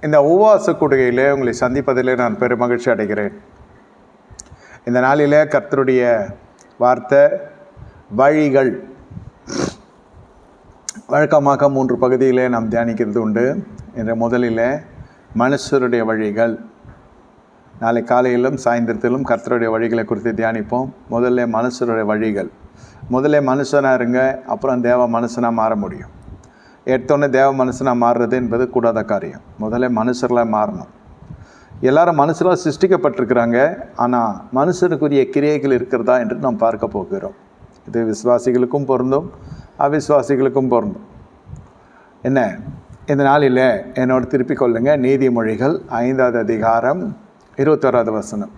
இந்த உவாச கூடுகையிலே உங்களை சந்திப்பதிலே நான் பெரும் மகிழ்ச்சி அடைகிறேன். இந்த நாளிலே கர்த்தருடைய வார்த்தை வழிகள். வழக்கமாக மூன்று பகுதியிலே நாம் தியானிக்கிறது உண்டு. என்ற முதலிலே மனுஷருடைய வழிகள். நாளை காலையிலும் சாயந்தரத்திலும் கர்த்தருடைய வழிகளை குறித்து தியானிப்போம். முதல்ல மனுஷருடைய வழிகள். முதல்ல மனுஷனாக இருங்க அப்புறம் தேவ மனுஷனாக மாற முடியும். எடுத்தோடனே தேவ மனுஷனாக மாறுறது என்பது கூடாத காரியம். முதல்ல மனுஷர்களாக மாறணும். எல்லாரும் மனுஷராக சிருஷ்டிக்கப்பட்டிருக்கிறாங்க. ஆனால் மனுஷருக்குரிய கிரியைகள் இருக்கிறதா என்று நாம் பார்க்க போகிறோம். இது விசுவாசிகளுக்கும் பொருந்தும் அவிசுவாசிகளுக்கும் பொருந்தும். என்ன? இந்த நாளில் என்னோட திருப்பிக் கொள்ளுங்க. நீதிமொழிகள் ஐந்தாவது அதிகாரம் இருபத்தோராவது வசனம்.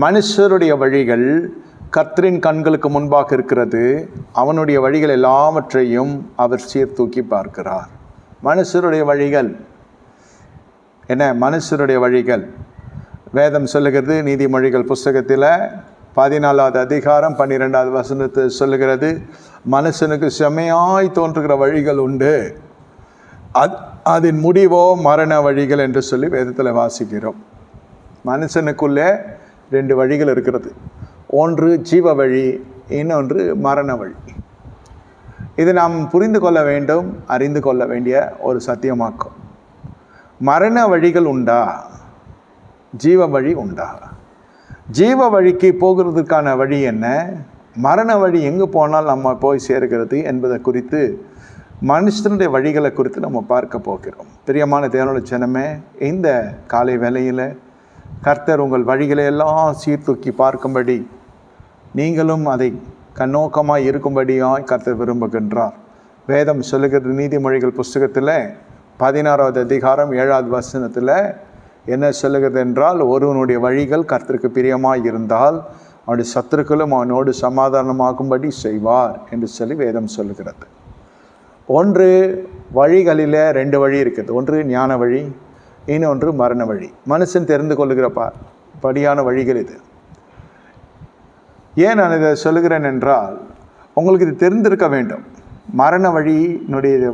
மனுஷருடைய வழிகள் கர்த்தரின் கண்களுக்கு முன்பாக இருக்கிறது அவனுடைய வழிகள் எல்லாவற்றையும் அவர் சீர்தூக்கி பார்க்கிறார். மனுஷருடைய வழிகள். என்ன? மனுஷருடைய வழிகள். வேதம் சொல்லுகிறது நீதிமொழிகள் புஸ்தகத்தில் பதினாலாவது அதிகாரம் பன்னிரெண்டாவது வசனத்தை சொல்லுகிறது மனுஷனுக்கு செம்மையாய் தோன்றுகிற வழிகள் உண்டு. அத் அதன் முடிவோ மரண வழிகள் என்று சொல்லி வேதத்தில் வாசிக்கிறோம். மனுஷனுக்குள்ளே ரெண்டு வழிகள் இருக்கிறது. ஒன்று ஜீவ வழி இன்னொன்று மரண வழி. இது நாம் புரிந்து கொள்ள வேண்டும் அறிந்து கொள்ள வேண்டிய ஒரு சத்தியமாக்கும். மரண வழிகள் உண்டா? ஜீவ வழி உண்டா? ஜீவ வழிக்கு போகிறதுக்கான வழி என்ன? மரண வழி எங்கே போனால் நம்ம போய் சேர்கிறது என்பதை குறித்து மனுஷனுடைய வழிகளை குறித்து நம்ம பார்க்க போகிறோம். பிரியமான தேவனோட ஜனமே இந்த காலை வேலையில் கர்த்தர் உங்கள் வழிகளை எல்லாம் சீர்தூக்கி பார்க்கும்படி நீங்களும் அதை கண்ணோக்கமாக இருக்கும்படியாய் கருத்து விரும்புகின்றார். வேதம் சொல்லுகிறது நீதிமொழிகள் புஸ்தகத்தில் பதினாறாவது அதிகாரம் ஏழாவது வசனத்தில் என்ன சொல்லுகிறது என்றால் ஒருவனுடைய வழிகள் கர்த்தருக்கு பிரியமாக இருந்தால் அவனுடைய சத்துருக்களும் அவனோடு சமாதானமாகும்படி செய்வார் என்று சொல்லி வேதம் சொல்லுகிறது. ஒன்று வழிகளில் ரெண்டு வழி இருக்குது. ஒன்று ஞான வழி இன்னொன்று மரண வழி. மனுஷன் தெரிந்து கொள்ளுகிற ப படியான வழிகள் இது. ஏன் நான் இதை சொல்லுகிறேன் என்றால் உங்களுக்கு இது தெரிந்திருக்க வேண்டும். மரண வழியினுடைய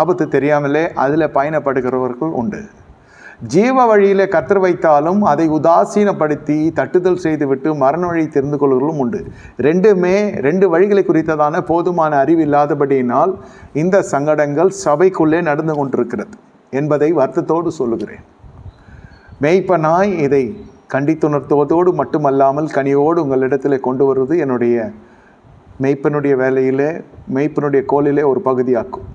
ஆபத்து தெரியாமலே அதில் பயணப்படுகிறவர்கள் உண்டு. ஜீவ வழியில் கத்தர் வைத்தாலும் அதை உதாசீனப்படுத்தி தட்டுதல் செய்துவிட்டு மரண வழி தெரிந்து கொள்வர்களும் உண்டு. ரெண்டுமே ரெண்டு வழிகளை குறித்ததான போதுமான அறிவு இல்லாதபடியினால் இந்த சங்கடங்கள் சபைக்குள்ளே நடந்து கொண்டிருக்கிறது என்பதை வருத்தத்தோடு சொல்லுகிறேன். மெய்ப்பனாய் இதை கண்டித்துணர்த்துவதோடு மட்டுமல்லாமல் கனியோடு உங்களிடத்தில் கொண்டு வருவது என்னுடைய மெய்ப்பனுடைய வேலையிலே மெய்ப்பனுடைய கோலிலே ஒரு பகுதியாக்கும்.